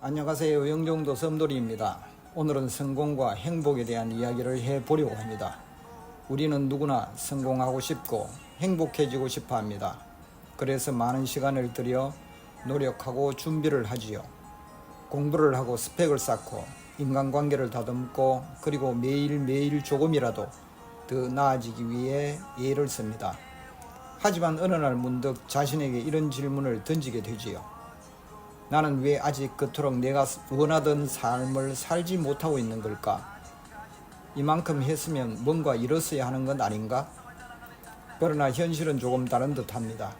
안녕하세요. 영종도 섬돌이입니다. 오늘은 성공과 행복에 대한 이야기를 해 보려고 합니다. 우리는 누구나 성공하고 싶고 행복해지고 싶어 합니다. 그래서 많은 시간을 들여 노력하고 준비를 하지요. 공부를 하고 스펙을 쌓고 인간관계를 다듬고 그리고 매일매일 조금이라도 더 나아지기 위해 애를 씁니다. 하지만 어느 날 문득 자신에게 이런 질문을 던지게 되지요. 나는 왜 아직 그토록 내가 원하던 삶을 살지 못하고 있는 걸까? 이만큼 했으면 뭔가 이뤘어야 하는 건 아닌가? 그러나 현실은 조금 다른 듯 합니다.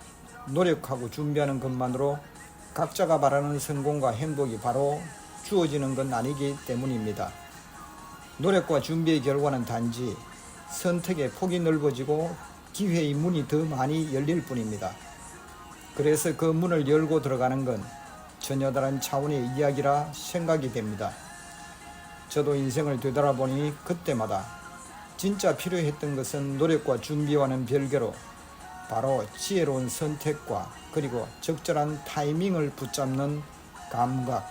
노력하고 준비하는 것만으로 각자가 바라는 성공과 행복이 바로 주어지는 건 아니기 때문입니다. 노력과 준비의 결과는 단지 선택의 폭이 넓어지고 기회의 문이 더 많이 열릴 뿐입니다. 그래서 그 문을 열고 들어가는 건 전혀 다른 차원의 이야기라 생각이 됩니다. 저도 인생을 되돌아보니 그때마다 진짜 필요했던 것은 노력과 준비와는 별개로 바로 지혜로운 선택과 그리고 적절한 타이밍을 붙잡는 감각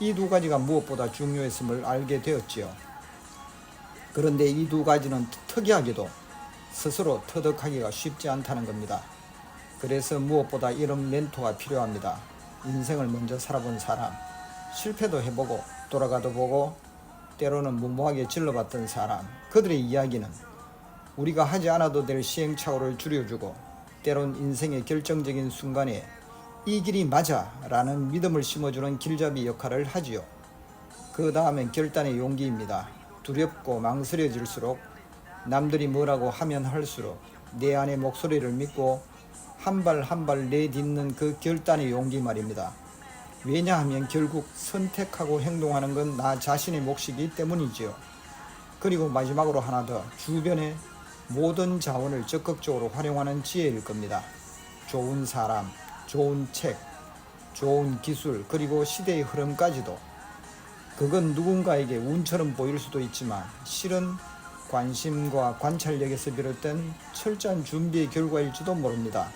이 두 가지가 무엇보다 중요했음을 알게 되었지요. 그런데 이 두 가지는 특이하게도 스스로 터득하기가 쉽지 않다는 겁니다. 그래서 무엇보다 이런 멘토가 필요합니다. 인생을 먼저 살아본 사람, 실패도 해보고 돌아가도 보고 때로는 무모하게 질러봤던 사람, 그들의 이야기는 우리가 하지 않아도 될 시행착오를 줄여주고 때론 인생의 결정적인 순간에 이 길이 맞아 라는 믿음을 심어주는 길잡이 역할을 하지요. 그 다음엔 결단의 용기입니다. 두렵고 망설여질수록 남들이 뭐라고 하면 할수록 내 안의 목소리를 믿고 한 발 한 발 내딛는 그 결단의 용기 말입니다. 왜냐하면 결국 선택하고 행동하는 건 나 자신의 몫이기 때문이지요. 그리고 마지막으로 하나 더 주변의 모든 자원을 적극적으로 활용하는 지혜일 겁니다. 좋은 사람, 좋은 책, 좋은 기술, 그리고 시대의 흐름까지도 그건 누군가에게 운처럼 보일 수도 있지만 실은 관심과 관찰력에서 비롯된 철저한 준비의 결과일지도 모릅니다.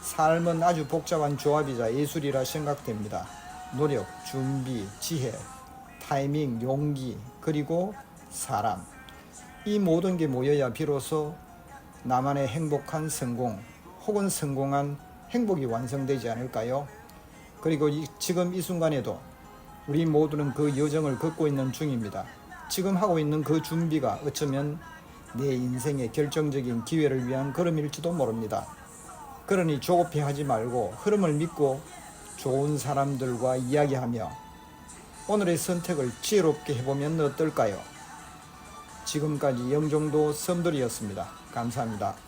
삶은 아주 복잡한 조합이자 예술이라 생각됩니다. 노력, 준비, 지혜, 타이밍, 용기, 그리고 사람. 이 모든 게 모여야 비로소 나만의 행복한 성공 혹은 성공한 행복이 완성되지 않을까요? 그리고 이- 지금 이 순간에도 우리 모두는 그 여정을 걷고 있는 중입니다. 지금 하고 있는 그 준비가 어쩌면 내 인생의 결정적인 기회를 위한 걸음일지도 모릅니다. 그러니 조급해 하지 말고 흐름을 믿고 좋은 사람들과 이야기하며 오늘의 선택을 지혜롭게 해보면 어떨까요? 지금까지 영종도 섬들이었습니다. 감사합니다.